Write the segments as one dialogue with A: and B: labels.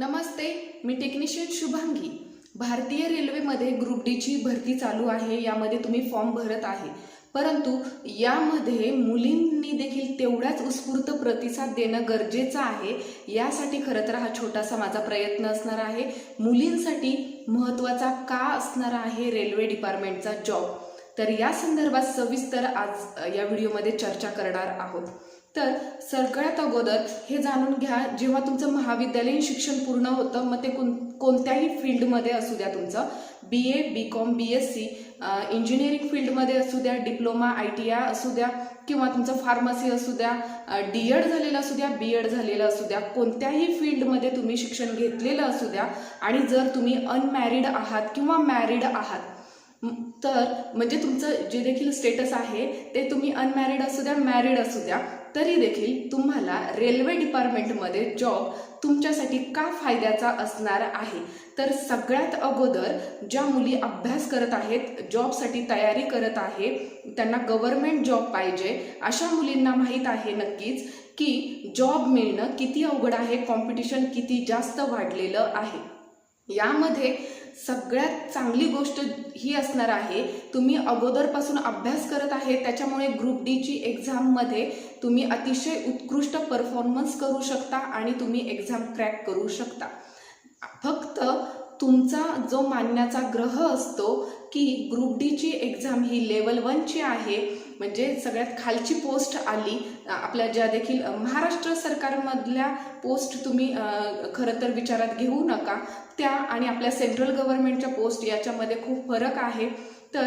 A: नमस्ते मी technician Shubhangi. भारतीय रेल्वेमध्ये group डीची भरती चालू आहे यामध्ये तुम्ही फॉर्म भरत आहे. परंतु यामध्ये मुलींनी देखील तेवढाच उत्स्फूर्त प्रतिसाद देणं गरजेचं आहे यासाठी खरं तर हा छोटासा माझा प्रयत्न असणार आहे. मुलींसाठी महत्त्वाचा का असणार आहे रेल्वे डिपार्टमेंटचा जॉब? तर या संदर्भात सविस्तर आज या व्हिडिओमध्ये चर्चा करणार आहोत. तर सगळ्यात अगोदर हे जाणून घ्या जेव्हा तुमचं महाविद्यालयीन शिक्षण पूर्ण होतं मग ते कोण कोणत्याही फील्डमध्ये असू द्या तुमचं. B A B com B S C engineering फील्डमध्ये असू द्या डिप्लोमा आय टी आय असू द्या किंवा तुमचं फार्मसी असू द्या डी एड झालेलं असू द्या बी एड झालेलं असू द्या कोणत्याही फील्डमध्ये तुम्ही शिक्षण घेतलेलं असू द्या आणि जर तुम्ही अनमॅरिड आहात किंवा मॅरिड आहात तर म्हणजे तुमचं जे देखील स्टेटस आहे ते तुम्ही अनमॅरिड असू द्या मॅरिड असू द्या तरी देखील तुम्हाला रेल्वे डिपार्टमेंटमध्ये जॉब तुमच्यासाठी का फायद्याचा असणार आहे? तर सगळ्यात अगोदर ज्या मुली अभ्यास करत आहेत जॉबसाठी तयारी करत आहे त्यांना गव्हर्मेंट जॉब पाहिजे अशा मुलींना माहीत आहे नक्कीच की जॉब मिळणं किती अवघड आहे कॉम्पिटिशन किती जास्त वाढलेलं आहे. यामध्ये सगळ्यात चांगली गोष्ट ही असणार आहे तुम्ही अगोदरपासून अभ्यास करत आहे त्याच्यामुळे ग्रुप डीची एक्झाममध्ये तुम्ही अतिशय उत्कृष्ट परफॉर्मन्स करू शकता आणि तुम्ही एक्झाम क्रॅक करू शकता. फक्त तुमचा जो मानण्याचा ग्रह असतो की ग्रुप डीची एक्झाम ही लेवल वनची आहे म्हणजे सगळ्यात खालची पोस्ट आली आपल्या ज्या देखील महाराष्ट्र सरकारमधल्या पोस्ट तुम्ही खरं तर विचारात घेऊ नका. त्या आणि आपल्या सेंट्रल गव्हर्नमेंटच्या पोस्ट याच्यामध्ये खूप फरक आहे. तर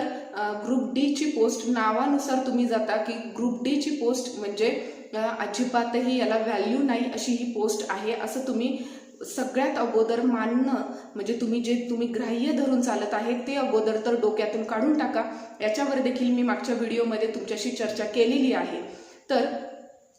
A: ग्रुप डीची पोस्ट नावानुसार तुम्ही जाता की ग्रुप डीची पोस्ट म्हणजे अजिबातही याला व्हॅल्यू नाही अशी ही पोस्ट आहे असं तुम्ही सगळ्यात अगोदर मानणं म्हणजे तुम्ही जे तुम्ही ग्राह्य धरून चालत आहे ते अगोदर तर डोक्यातून काढून टाका. याच्यावर देखील मी मागच्या व्हिडिओमध्ये तुमच्याशी चर्चा केलेली आहे. तर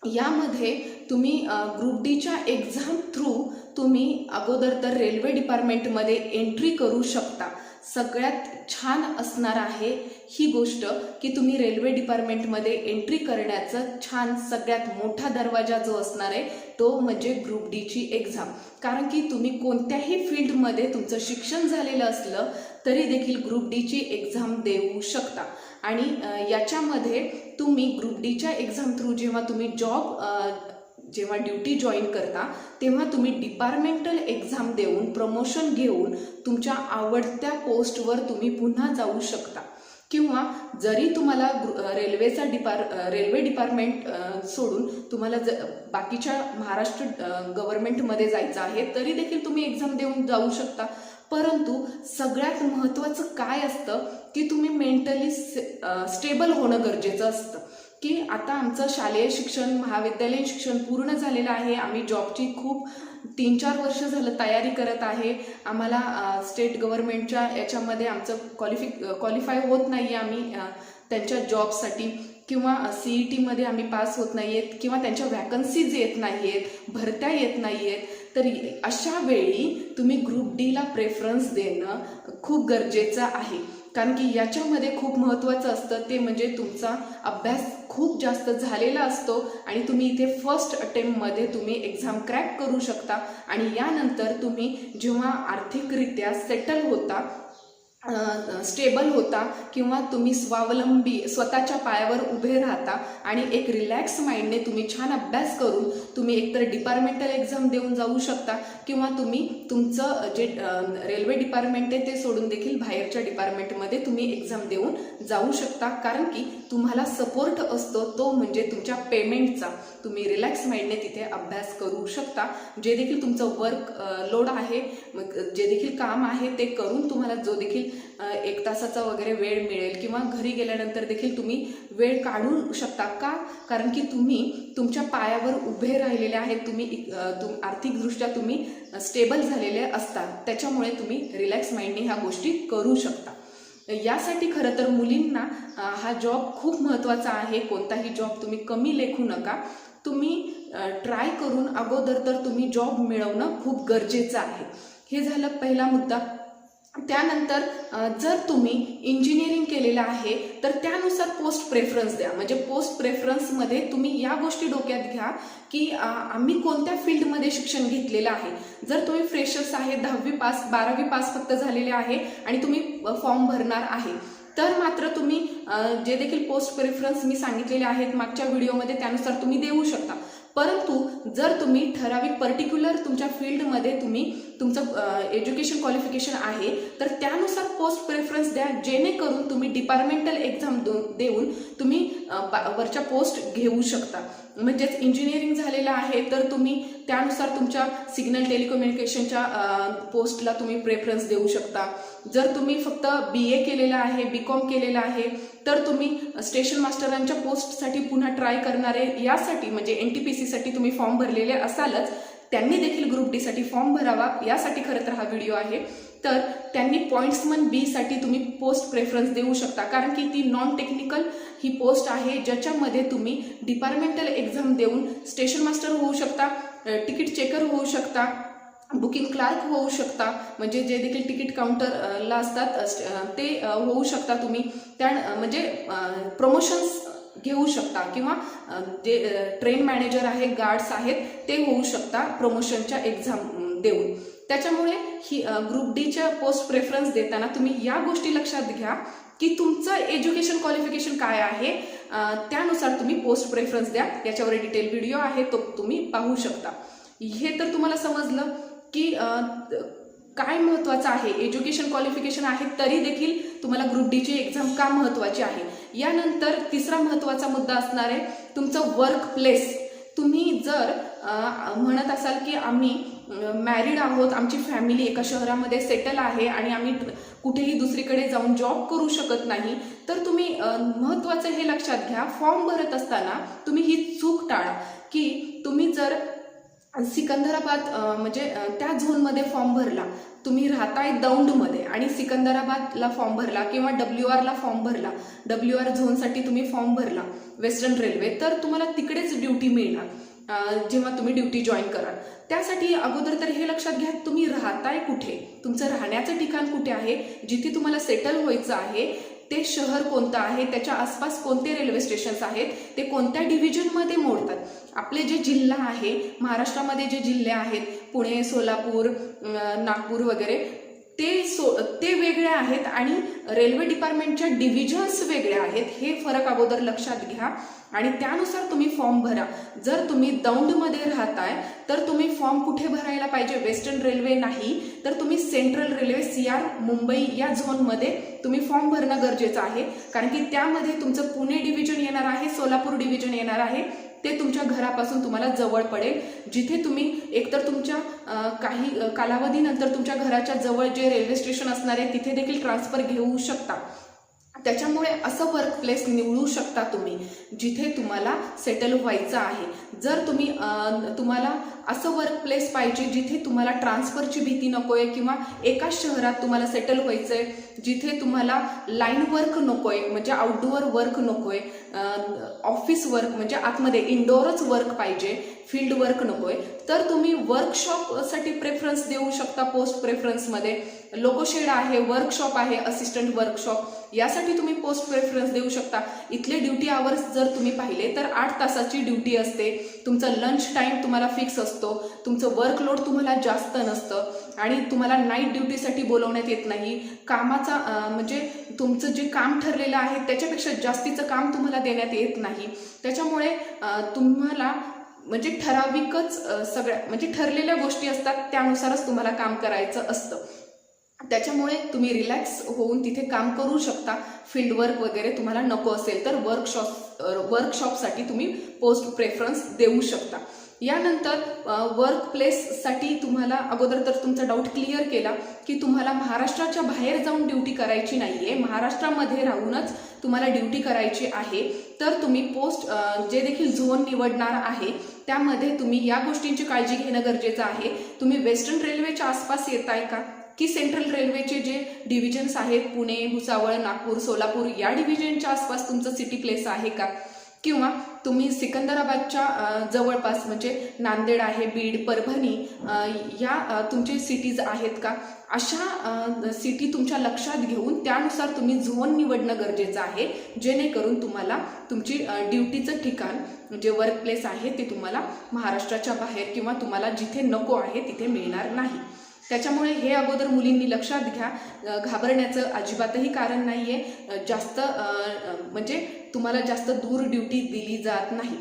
A: यामध्ये तुम्ही ग्रुप डीच्या एक्झाम थ्रू तुम्ही अगोदर तर रेल्वे डिपार्टमेंटमध्ये एंट्री करू शकता. सगळ्यात छान असणार आहे ही गोष्ट की तुम्ही रेल्वे डिपार्टमेंटमध्ये एंट्री करण्याचं छान सगळ्यात मोठा दरवाजा जो असणार आहे तो म्हणजे ग्रुप डीची एक्झाम. कारण की तुम्ही कोणत्याही फील्डमध्ये तुमचं शिक्षण झालेलं असलं तरी देखील ग्रुप डीची एक्झाम देऊ शकता. आणि याच्यामध्ये तुम्ही ग्रुप डीच्या एक्झाम थ्रू जेव्हा तुम्ही जॉब जेव्हा ड्युटी जॉईन करता तेव्हा तुम्ही डिपार्टमेंटल एक्झाम देऊन प्रमोशन घेऊन तुमच्या आवडत्या पोस्टवर तुम्ही पुन्हा जाऊ शकता. किंवा जरी तुम्हाला ग्रु- रेल्वेचा डिपार रेल्वे डिपार्टमेंट सोडून तुम्हाला ज बाकीच्या महाराष्ट्र गव्हर्नमेंटमध्ये जायचं आहे तरी देखील तुम्ही एक्झाम देऊन जाऊ शकता. परंतु सगळ्यात महत्त्वाचं काय असतं की तुम्ही मेंटली स्टेबल होणं गरजेचं असतं. की आता आमचं शालेय शिक्षण महाविद्यालयीन शिक्षण पूर्ण झालेलं आहे. आम्ही जॉबची खूप तीन चार वर्ष झालं तयारी करत आहे. आम्हाला स्टेट गव्हर्नमेंटच्या याच्यामध्ये आमचं क्वालिफि क्वालिफाय होत नाही आहे आम्ही त्यांच्या जॉबसाठी किंवा सी ई टीमध्ये आम्ही पास होत नाही आहेत किंवा त्यांच्या वॅकन्सीज येत नाही आहेत भरत्या येत नाही आहेत तर अशा वेळी तुम्ही ग्रुप डीला प्रेफरन्स देणं खूप गरजेचं आहे. कारण की याच्यामध्ये खूप महत्त्वाचं असतं ते म्हणजे तुमचा अभ्यास खूप जास्त झालेला असतो आणि तुम्ही इथे फर्स्ट अटेम्प्टमध्ये तुम्ही एक्झाम क्रॅक करू शकता. आणि यानंतर तुम्ही जेव्हा आर्थिकरित्या सेटल होता स्टेबल होता किंवा तुम्ही स्वावलंबी स्वतःच्या पायावर उभे राहता आणि एक रिलॅक्स माइंडने तुम्ही छान अभ्यास करून तुम्ही एकतर डिपार्टमेंटल एक्झाम देऊन जाऊ शकता किंवा तुम्ही तुमचं जे रेल्वे डिपार्टमेंट आहे ते सोडून देखील बाहेरच्या डिपार्टमेंटमध्ये तुम्ही एक्झाम देऊन जाऊ शकता. कारण की तुम्हाला सपोर्ट असतो तो म्हणजे तुमच्या पेमेंटचा तुम्ही रिलॅक्स माइंडने तिथे अभ्यास करू शकता. जे देखील तुमचं वर्क लोड आहे जे देखील काम आहे ते करून तुम्हाला जो देखील एक तासाचा वगैरे वेळ मिळेल किंवा घरी गेल्यानंतर देखील तुम्ही वेळ काढू शकता का? कारण की तुम्ही तुमच्या पायावर उभे राहिलेले आहेत तुम्ही तुम आर्थिकदृष्ट्या तुम्ही स्टेबल झालेले असतात. त्याच्यामुळे तुम्ही रिलॅक्स माइंडने ह्या गोष्टी करू शकता. यासाठी खरं तर मुलींना हा जॉब खूप महत्त्वाचा आहे. कोणताही जॉब तुम्ही कमी लेखू नका. तुम्ही ट्राय करून अगोदर तर तुम्ही जॉब मिळवणं खूप गरजेचं आहे. हे झालं पहिला मुद्दा. त्यानंतर जर तुम्ही इंजिनिअरिंग केलेलं आहे तर त्यानुसार पोस्ट प्रेफरन्स द्या. म्हणजे पोस्ट प्रेफरन्समध्ये तुम्ही या गोष्टी डोक्यात घ्या की आम्ही कोणत्या फील्डमध्ये शिक्षण घेतलेलं आहे. जर तुम्ही फ्रेशर्स आहे दहावी पास बारावी पास फक्त झालेले आहे आणि तुम्ही फॉर्म भरणार आहे तर मात्र तुम्ही जे देखील पोस्ट प्रेफरन्स मी सांगितलेले आहेत मागच्या व्हिडिओमध्ये त्यानुसार तुम्ही देऊ शकता. परंतु जर तुम्ही ठराविक पर्टिक्युलर तुमच्या फील्डमध्ये तुम्ही तुमचं एज्युकेशन क्वालिफिकेशन आहे तर त्यानुसार पोस्ट प्रेफरन्स द्या जेणेकरून तुम्ही डिपार्टमेंटल एक्झाम देऊन तुम्ही वरच्या पोस्ट घेऊ शकता. म्हणजेच इंजिनिअरिंग झालेलं आहे तर तुम्ही त्यानुसार तुमच्या सिग्नल टेलिकम्युनिकेशनच्या पोस्टला तुम्ही प्रेफरन्स देऊ शकता. जर तुम्ही फक्त बी ए केलेलं आहे बी कॉम केलेलं आहे तर तुम्ही स्टेशन मास्टरांच्या पोस्टसाठी पुन्हा ट्राय करणारे यासाठी म्हणजे एन टी पी सीसाठी तुम्ही फॉर्म भरलेले असालच. त्यांनी देखील ग्रुप डीसाठी फॉर्म भरावा यासाठी खरं तर हा व्हिडिओ आहे. तर त्यांनी पॉईंट्समन बीसाठी तुम्ही पोस्ट प्रेफरन्स देऊ शकता. कारण की ती नॉन टेक्निकल ही पोस्ट आहे ज्याच्यामध्ये तुम्ही डिपार्टमेंटल एक्झाम देऊन स्टेशन मास्टर होऊ शकता तिकीट चेकर होऊ शकता बुकिंग क्लार्क होऊ शकता म्हणजे जे देखील तिकीट काउंटरला असतात ते होऊ शकता तुम्ही. त्या म्हणजे प्रमोशन्स घेऊ शकता. किंवा जे ट्रेन मॅनेजर आहे गार्ड्स आहेत ते होऊ शकता प्रमोशनच्या एक्झाम देऊन. त्याच्यामुळे ही ग्रुप डीच्या पोस्ट प्रेफरन्स देताना तुम्ही या गोष्टी लक्षात घ्या की तुमचं एज्युकेशन क्वालिफिकेशन काय आहे त्यानुसार तुम्ही पोस्ट प्रेफरन्स द्या. याच्यावर डिटेल व्हिडिओ आहे तो तुम्ही पाहू शकता. हे तर तुम्हाला समजलं की काय महत्त्वाचं आहे? एज्युकेशन क्वालिफिकेशन आहे तरी देखील तुम्हाला ग्रुप डीची एक्झाम का महत्त्वाची आहे? यानंतर तिसरा महत्त्वाचा मुद्दा असणार आहे तुमचं वर्क प्लेस तुम्ही जर म्हणत असाल की आम्ही मॅरिड आहोत आमची फॅमिली एका शहरामध्ये सेटल आहे आणि आम्ही कुठेही दुसरीकडे जाऊन जॉब करू शकत नाही तर तुम्ही महत्त्वाचं हे लक्षात घ्या. फॉर्म भरत असताना तुम्ही ही चूक टाळा की तुम्ही जर सिकंदराबाद म्हणजे त्या झोनमध्ये फॉर्म भरला. तुम्ही राहताय दौंडमध्ये आणि सिकंदराबादला फॉर्म भरला किंवा डब्ल्यू आरला फॉर्म भरला डब्ल्यू आर झोनसाठी तुम्ही फॉर्म भरला वेस्टर्न रेल्वे तर तुम्हाला तिकडेच ड्युटी मिळणार जेव्हा तुम्ही ड्युटी जॉईन कराल. त्यासाठी अगोदर तर हे लक्षात घ्या तुम्ही राहताय कुठे? तुमचं राहण्याचं ठिकाण कुठे आहे? जिथे तुम्हाला सेटल व्हायचं आहे ते शहर कोणतं आहे त्याच्या आसपास कोणते रेल्वे स्टेशन्स आहेत ते कोणत्या डिव्हिजनमध्ये मोडतात? आपले जे जिल्हा आहे महाराष्ट्रामध्ये जे जिल्हे आहेत पुणे सोलापूर नागपूर वगैरे ते सो ते वेगळे आहेत आणि रेल्वे डिपार्टमेंटच्या डिव्हिजन्स वेगळे आहेत हे फरक अगोदर लक्षात घ्या. आणि त्यानुसार तुम्ही फॉर्म भरा. जर तुम्ही दौंडमध्ये राहताय तर तुम्ही फॉर्म कुठे भरायला पाहिजे? वेस्टर्न रेल्वे नाही. तर तुम्ही central railway C R Mumbai या झोनमध्ये तुम्ही फॉर्म भरणं गरजेचं आहे. कारण की त्यामध्ये तुमचं पुणे डिव्हिजन येणार आहे सोलापूर डिव्हिजन येणार आहे. ते तुमच्या घरापासून तुम्हाला जवळ पडेल. जिथे तुम्ही एकतर तुमच्या काही कालावधीनंतर तुमच्या घराच्या जवळ जे रेल्वे स्टेशन असणार आहे तिथे देखील ट्रान्सफर घेऊ शकता. त्याच्यामुळे असं वर्क प्लेस निवडू शकता तुम्ही जिथे तुम्हाला सेटल व्हायचं आहे. जर तुम्ही तुम्हाला असं वर्क प्लेस पाहिजे जिथे तुम्हाला ट्रान्सफरची भीती नको आहे किंवा एकाच शहरात तुम्हाला सेटल व्हायचं आहे जिथे तुम्हाला लाईन वर्क नको आहे म्हणजे आउटडोअर वर्क नको आहे ऑफिस वर्क म्हणजे आतमध्ये इनडोअरच वर्क पाहिजे फील्ड वर्क नको आहे तर तुम्ही वर्कशॉपसाठी प्रेफरन्स देऊ शकता पोस्ट प्रेफरन्समध्ये लोकोशेड आहे वर्कशॉप आहे असिस्टंट वर्कशॉप यासाठी तुम्ही पोस्ट प्रेफरन्स देऊ शकता. इथले ड्युटी आवर्स जर तुम्ही पाहिले तर आठ तासाची ड्युटी असते. तुमचं लंच टाईम तुम्हाला फिक्स असतो. तुमचं वर्कलोड तुम्हाला जास्त नसतं. आणि तुम्हाला नाईट ड्युटीसाठी बोलवण्यात येत नाही. कामाचा म्हणजे तुमचं जे काम ठरलेलं आहे त्याच्यापेक्षा जास्तीचं काम तुम्हाला देण्यात येत नाही. त्याच्यामुळे तुम्हाला म्हणजे ठराविकच सगळ्या म्हणजे ठरलेल्या गोष्टी असतात त्यानुसारच तुम्हाला काम करायचं असतं. त्याच्यामुळे तुम्ही रिलॅक्स होऊन तिथे काम करू शकता. फील्ड वर्क वगैरे तुम्हाला नको असेल तर वर्कशॉप वर्कशॉपसाठी तुम्ही पोस्ट प्रेफरन्स देऊ शकता. यानंतर वर्क प्लेससाठी तुम्हाला अगोदर तर तुमचा डाऊट क्लिअर केला की तुम्हाला महाराष्ट्राच्या बाहेर जाऊन ड्युटी करायची नाही आहे महाराष्ट्रामध्ये राहूनच तुम्हाला ड्युटी करायची आहे. तर तुम्ही पोस्ट जे देखील झोन निवडणार आहे त्यामध्ये तुम्ही या गोष्टींची काळजी घेणं गरजेचं आहे. तुम्ही वेस्टर्न रेल्वेच्या आसपास येत आहे का? की सेंट्रल रेल्वेचे जे डिव्हिजन्स आहेत पुणे भुसावळ नागपूर सोलापूर या डिव्हिजनच्या आसपास तुमचं सिटी प्लेस आहे का? किंवा तुम्ही सिकंदराबादच्या जवळपास म्हणजे नांदेड आहे बीड परभणी या तुमचे सिटीज आहेत का? अशा सिटी तुमच्या लक्षात घेऊन त्यानुसार तुम्ही झोन निवडणं गरजेचं आहे जेणेकरून तुम्हाला तुमची ड्युटीचं ठिकाण जे वर्क प्लेस आहे ते तुम्हाला महाराष्ट्राच्या बाहेर किंवा तुम्हाला जिथे नको आहे तिथे मिळणार नाही. त्याच्यामुळे हे अगोदर मुलींनी लक्षात घ्या. घाबरण्याचं अजिबातही कारण नाही आहे जास्त म्हणजे तुम्हाला जास्त दूर ड्युटी दिली जात नाही.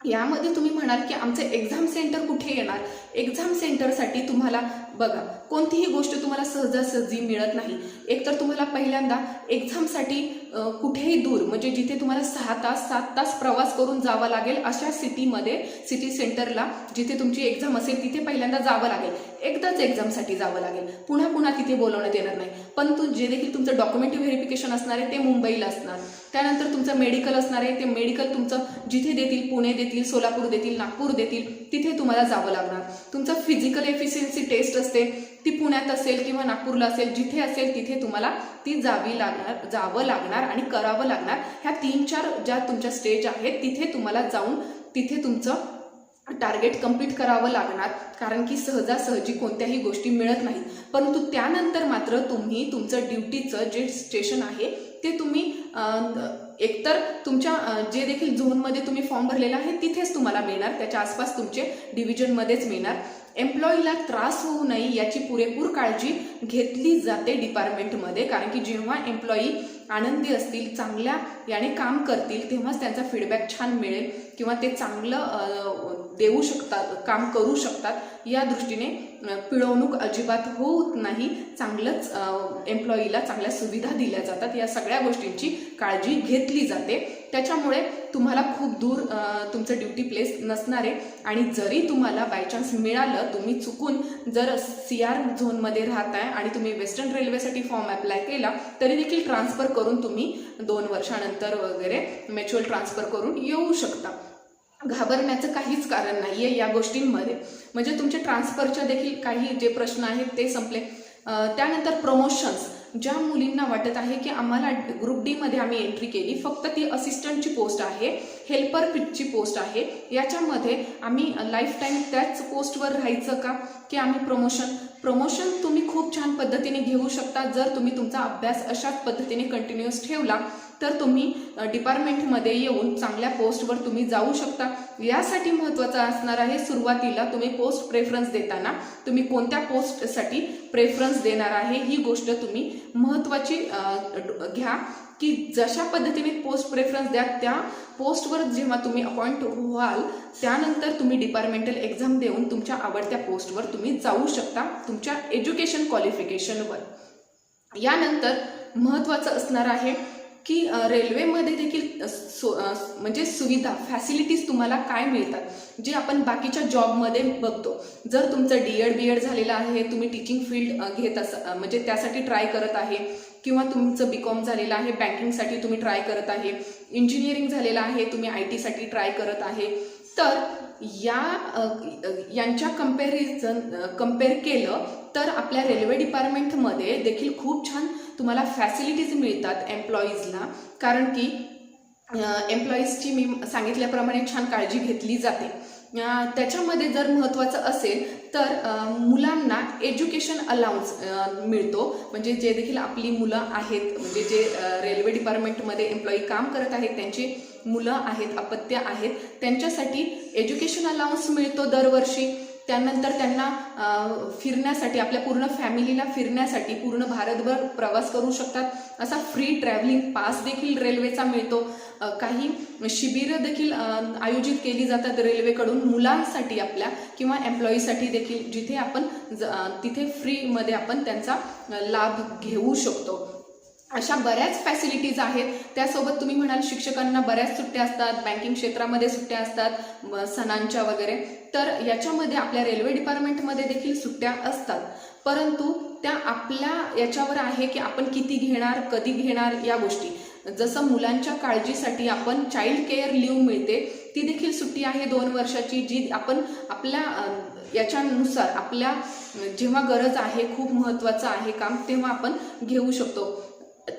A: यामध्ये तुम्ही म्हणाल की आमचं एक्झाम सेंटर कुठे येणार? एक्झाम सेंटरसाठी तुम्हाला बघा कोणतीही गोष्ट तुम्हाला सहजासहजी मिळत नाही. एकतर तुम्हाला पहिल्यांदा एक्झामसाठी कुठेही दूर म्हणजे जिथे तुम्हाला सहा तास सात तास प्रवास करून जावं लागेल अशा सिटीमध्ये सिटी सेंटरला जिथे तुमची एक्झाम असेल तिथे पहिल्यांदा जावं लागेल. एकदाच एक्झामसाठी जावं लागेल. पुन्हा पुन्हा तिथे बोलवण्यात येणार नाही. परंतु जे देखील तुमचं डॉक्युमेंट व्हेरिफिकेशन असणार आहे ते मुंबईला असणार. त्यानंतर तुमचं मेडिकल असणार आहे ते मेडिकल तुमचं जिथे देतील पुणे देतील सोलापूर देतील नागपूर देतील तिथे तुम्हाला जावं लागणार. तुमचं फिजिकल एफिशियन्सी टेस्ट असते ती पुण्यात असेल किंवा नागपूरला असेल जिथे असेल तिथे तुम्हाला ती जावी लागणार जावं लागणार आणि करावं लागणार. ह्या तीन चार ज्या तुमच्या स्टेज आहेत तिथे तुम्हाला जाऊन तिथे तुमचं टार्गेट कंप्लीट करावं लागणार कारण की सहजासहजी कोणत्याही गोष्टी मिळत नाहीत. परंतु त्यानंतर मात्र तुम्ही तुमचं ड्युटीचं जे स्टेशन आहे ते तुम्ही एकतर तुमच्या जे देखील झोनमध्ये तुम्ही फॉर्म भरलेला आहे तिथेच तुम्हाला मिळणार त्याच्या आसपास तुमचे डिव्हिजनमध्येच मिळणार. एम्प्लॉईला त्रास होऊ नये याची पुरेपूर काळजी घेतली जाते डिपार्टमेंटमध्ये कारण की जेव्हा एम्प्लॉई आनंदी असतील चांगल्या याने काम करतील तेव्हाच त्यांचा फीडबॅक छान मिळेल किंवा ते चांगलं देऊ शकतात काम करू शकतात या दृष्टीने पिळवणूक अजिबात होत नाही. चांगलंच एम्प्लॉईला चांगल्या सुविधा दिल्या जातात. या सगळ्या गोष्टींची काळजी घेतली जाते. त्याच्यामुळे तुम्हाला खूप दूर तुमचं ड्युटी प्लेस नसणार आहे आणि जरी तुम्हाला बायचान्स मिळालं तुम्ही चुकून जर सी आर झोनमध्ये राहताय आणि तुम्ही वेस्टर्न रेल्वेसाठी फॉर्म अप्लाय केला तरी देखील ट्रान्सफर करून तुम्ही दोन वर्षानंतर वगैरे म्युच्युअल ट्रान्सफर करून येऊ शकता. घाबरण्याचं काहीच कारण नाही आहे या गोष्टींमध्ये. म्हणजे तुमच्या ट्रान्सफरच्या देखील काही जे प्रश्न आहेत ते संपले. त्यानंतर प्रमोशन्स ज्या मुलींना वाटत आहे की आम्हाला ग्रुप डीमध्ये आम्ही एंट्री केली फक्त ती असिस्टंटची पोस्ट आहे हेल्पर ची पोस्ट आहे. याच्यामध्ये आम्ही लाईफ टाईम त्याच पोस्टवर राहायचं का? की आम्ही प्रमोशन प्रमोशन तुम्ही खूप छान पद्धतीने घेऊ शकता जर तुम्ही तुमचा अभ्यास अशाच पद्धतीने कंटिन्युअस ठेवला. तर तुम्ही डिपार्टमेंटमध्ये येऊन चांगल्या पोस्टवर तुम्ही जाऊ शकता. यासाठी महत्त्वाचं असणार आहे सुरुवातीला तुम्ही पोस्ट प्रेफरन्स देताना तुम्ही कोणत्या पोस्टसाठी प्रेफरन्स देणार आहे ही गोष्ट तुम्ही महत्त्वाची घ्या. की जशा पद्धतीने पोस्ट प्रेफरन्स द्या त्या पोस्टवर जेव्हा तुम्ही अपॉइंट व्हाल त्यानंतर तुम्ही डिपार्टमेंटल एक्झाम देऊन तुमच्या आवडत्या पोस्टवर तुम्ही जाऊ शकता तुमच्या एज्युकेशन क्वालिफिकेशनवर यानंतर महत्त्वाचं असणार आहे की रेल्वेमध्ये देखील सो म्हणजे सुविधा फॅसिलिटीज तुम्हाला काय मिळतात जे आपण बाकीच्या जॉबमध्ये बघतो. जर तुमचं डी एड बी एड झालेलं आहे तुम्ही टीचिंग फील्ड घेत अस म्हणजे त्यासाठी ट्राय करत आहे किंवा तुमचं बी कॉम झालेलं आहे बँकिंगसाठी तुम्ही ट्राय करत आहे इंजिनिअरिंग झालेलं आहे तुम्ही आय टीसाठी ट्राय करत आहे तर या यांच्या कंपॅरिझन कंपेअर केलं तर आपल्या रेल्वे डिपार्टमेंटमध्ये देखील खूप छान तुम्हाला फॅसिलिटीज मिळतात एम्प्लॉईजला कारण की एम्प्लॉईजची मी सांगितल्याप्रमाणे छान काळजी घेतली जाते. त्याच्यामध्ये जर महत्त्वाचं असेल तर मुलांना एज्युकेशन अलाउन्स मिळतो. म्हणजे जे देखील आपली मुलं आहेत म्हणजे जे रेल्वे डिपार्टमेंटमध्ये एम्प्लॉई काम करत आहेत त्यांची मुलं आहेत अपत्य आहेत त्यांच्यासाठी एज्युकेशन अलाउन्स मिळतो दरवर्षी. त्यानंतर त्यांना फिरण्यासाठी आपल्या पूर्ण फॅमिलीला फिरण्यासाठी पूर्ण भारतभर प्रवास करू शकतात. असा फ्री ट्रॅव्हलिंग पास देखील रेल्वेचा मिळतो. काही शिबिरं देखील आयोजित केली जातात रेल्वेकडून मुलांसाठी आपल्या किंवा एम्प्लॉईसाठी देखील जिथे आपण ज- तिथे फ्रीमध्ये आपण त्यांचा लाभ घेऊ शकतो. अशा बऱ्याच फॅसिलिटीज आहेत. त्यासोबत तुम्ही म्हणाल शिक्षकांना बऱ्याच सुट्ट्या असतात बँकिंग क्षेत्रामध्ये सुट्ट्या असतात म, सणांच्या वगैरे. तर याच्यामध्ये आपल्या रेल्वे डिपार्टमेंटमध्ये देखील सुट्ट्या असतात. परंतु त्या आपल्या याच्यावर आहे की आपण किती घेणार कधी घेणार या गोष्टी. जसं मुलांच्या काळजीसाठी आपण चाइल्ड केअर लिव्ह मिळते ती देखील सुट्टी आहे दोन वर्षाची जी आपण आपल्या याच्यानुसार आपल्या जेव्हा गरज आहे खूप महत्त्वाचं आहे काम तेव्हा आपण घेऊ शकतो.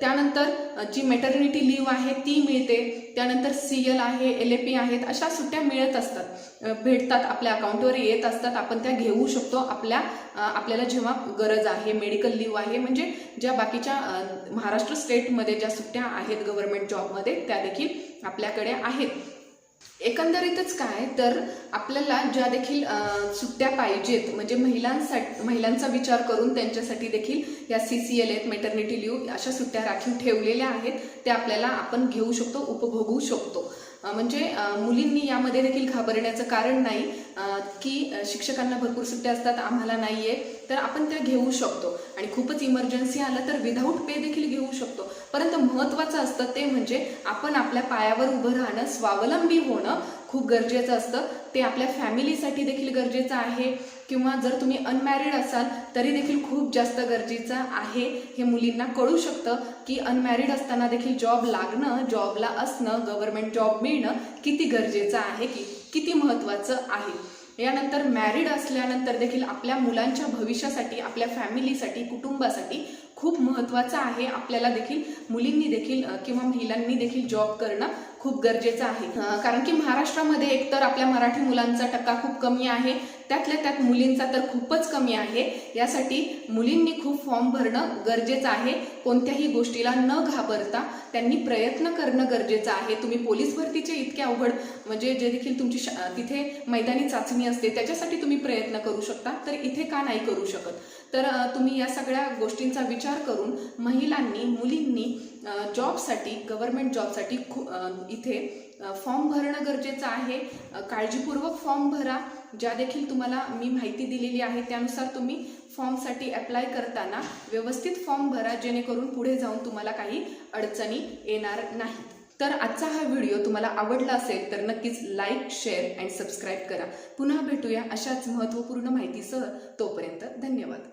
A: त्यानंतर जी मेटर्निटी लीव आहे ती मिळते. त्यानंतर सी एल आहे एल ए पी आहेत अशा सुट्ट्या मिळत असतात. भेटतात आपल्या अकाउंटवर येत असतात. आपण त्या घेऊ शकतो. आपल्या आपल्याला जेव्हा गरज आहे मेडिकल लीव आहे म्हणजे ज्या बाकीच्या महाराष्ट्र स्टेटमध्ये ज्या सुट्ट्या आहेत गव्हर्नमेंट जॉबमध्ये त्या देखील आपल्याकडे आहेत. एकंदरीतच काय तर आपल्याला ज्या देखील सुट्ट्या पाहिजेत म्हणजे महिलांसाठी महिलांचा विचार करून त्यांच्यासाठी देखील या सी सी एल आहेत मेटर्निटी लिव्ह अशा सुट्ट्या राखीव ठेवलेल्या आहेत त्या आपल्याला आपण घेऊ शकतो उपभोगू शकतो. म्हणजे मुलींनी यामध्ये देखील घाबरण्याचं कारण नाही. की शिक्षकांना भरपूर सुट्ट्या असतात आम्हाला नाहीये तर आपण त्या घेऊ शकतो. आणि खूपच इमर्जन्सी आलं तर विदाऊट पे देखील घेऊ शकतो. परंतु महत्त्वाचं असतं ते म्हणजे आपण आपल्या पायावर उभं राहणं स्वावलंबी होणं खूप गरजेचं असतं. ते आपल्या फॅमिलीसाठी देखील गरजेचं आहे. किंवा जर तुम्ही अनमॅरिड असाल तरी देखील खूप जास्त गरजेचं आहे. हे मुलींना कळू शकतं की अनमॅरिड असताना देखील जॉब लागणं जॉबला असणं गव्हर्नमेंट जॉब मिळणं किती गरजेचं आहे की किती महत्त्वाचं आहे. यानंतर मॅरिड असल्यानंतर देखील आपल्या मुलांच्या भविष्यासाठी आपल्या फॅमिलीसाठी कुटुंबासाठी खूप महत्त्वाचं आहे आपल्याला देखील मुलींनी देखील किंवा महिलांनी देखील जॉब करणं खूप गरजेचं आहे. कारण की महाराष्ट्रामध्ये एकतर आपल्या मराठी मुलांचा टक्का खूप कमी आहे त्यातल्या त्यात मुलींचा तर खूपच कमी आहे. यासाठी मुलींनी खूप फॉर्म भरणं गरजेचं आहे. कोणत्याही गोष्टीला न घाबरता त्यांनी प्रयत्न करणं गरजेचं आहे. तुम्ही पोलीस भरतीचे इतके अवघड म्हणजे जे देखील तुमची तिथे मैदानी चाचणी असते त्याच्यासाठी तुम्ही प्रयत्न करू शकता तर इथे का नाही करू शकत? तर तुम्ही या सगळ्या गोष्टींचा विचार करून महिलांनी मुलींनी जॉबसाठी गव्हर्मेंट जॉबसाठी खू इथे फॉर्म भरणं गरजेचं आहे. काळजीपूर्वक फॉर्म भरा. ज्या देखील तुम्हाला मी माहिती दिलेली आहे त्यानुसार तुम्ही फॉर्मसाठी अप्लाय करताना व्यवस्थित फॉर्म भरा जेणेकरून पुढे जाऊन तुम्हाला काही अडचणी येणार नाही तर आजचा हा व्हिडिओ तुम्हाला आवडला असेल तर नक्कीच लाईक शेअर अँड सबस्क्राईब करा. पुन्हा भेटूया अशाच महत्त्वपूर्ण माहितीसह. तोपर्यंत धन्यवाद.